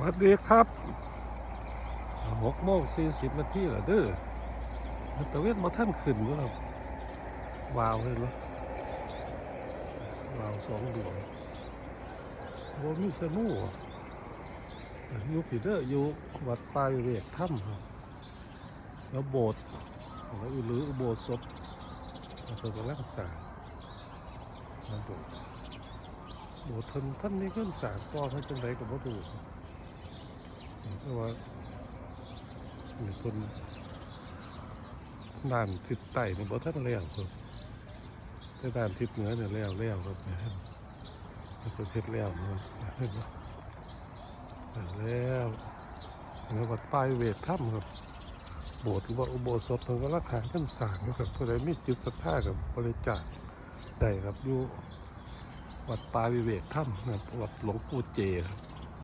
วัสดีครับหกโมงสี่สิบนาทีเหรอเด้อมันตะเวนมาท่านขึ้นอยู่ครับวาวเห็นไหมวาวสองดวงโอ้มีสนูอะอยู่ผีเด้ออยู่วัดปลายเวกถ้ำแล้วโบสถ์แล้วอุลืออุโบสถแล้วก็กำลังสร้าโบสถ์โบสถ์ท่านท่านมีเงินสางก็ท่านจังไรก็บ่ดูครับ เพราะว่ามีคนด่านทิศใต้นี่บ่ทันแล้วครับแต่ด่านทิศเหนือเนี่ยแล้วแล้วครับแม่นมันก็เฮ็ดแล้วครับเนบ่แล้วแล้ววัดใต้เวทถ้ำครับโบสถ์หรือว่าอุโบสถมันก็ราคาขึ้นสร้างนะครับผู้ใดมีจิตศรัทธากับบริจาคได้ครับอยู่วัดป่าวิเวกถ้ำนะวัดหลวงปู่เจครับ